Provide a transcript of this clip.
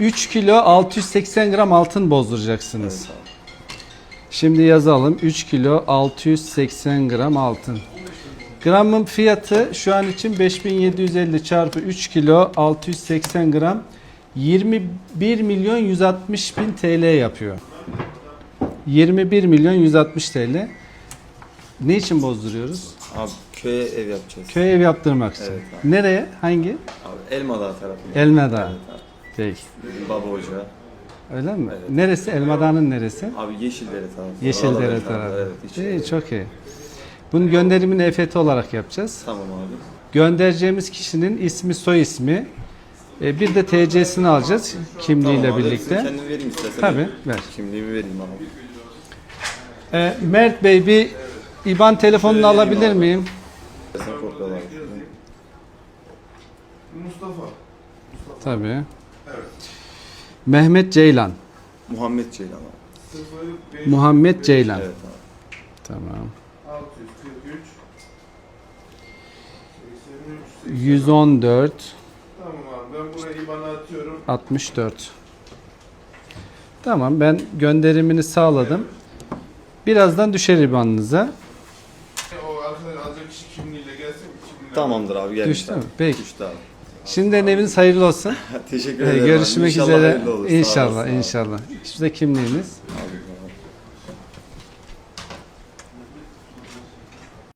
3 kilo 680 gram altın bozduracaksınız. Evet. Şimdi yazalım. 3 kilo 680 gram altın. Gramın fiyatı şu an için 5750 çarpı 3 kilo 680 gram 21 milyon 160 bin TL yapıyor. 21 milyon 160 TL. Ne için bozduruyoruz? Abi köye ev yapacağız. Köy ev yaptırmak için. Evet abi. Nereye? Hangi? Abi Elmadağ tarafında. Elmadağ. Evet abi. Peki. Bizim Baba Hoca. Öyle mi? Evet. Neresi? Elmadağ'ın neresi? Abi Yeşildere tarafı. Yeşildere Oralarda tarafı. Evet. İyi, çok iyi. Bunun gönderimini EFT olarak yapacağız. Tamam abi. Göndereceğimiz kişinin ismi, soy ismi, e, bir de TC'sini alacağız kimliğiyle Tamam abi, birlikte. Kendim vereyim istersen. Tabii, ver. Kimliğimi vereyim abi. E, Mert Bey bir IBAN telefonunu Şöyle alabilir abi. miyim? Kopyalar. Mustafa. Tabii. Mehmet Ceylan. Muhammed Ceylan abi. 05 Muhammed Ceylan. Evet abi. Tamam. 643 83 114 Tamam abi ben buraya IBAN'ı atıyorum. 64. Tamam ben gönderimini sağladım. Birazdan düşer IBAN'ınıza. O arkadaş alacak kişi kimliğiyle gelsin. Kimliğiyle Tamamdır abi gelmiş Düştü abi. mü? Peki. Düştü abi. Şimdiden eviniz hayırlı olsun. Teşekkür Ee, ederim. abi. Görüşmek İnşallah üzere. hayırlı olur. Sağ İnşallah, olasın abi. inşallah. İşte kimliğiniz.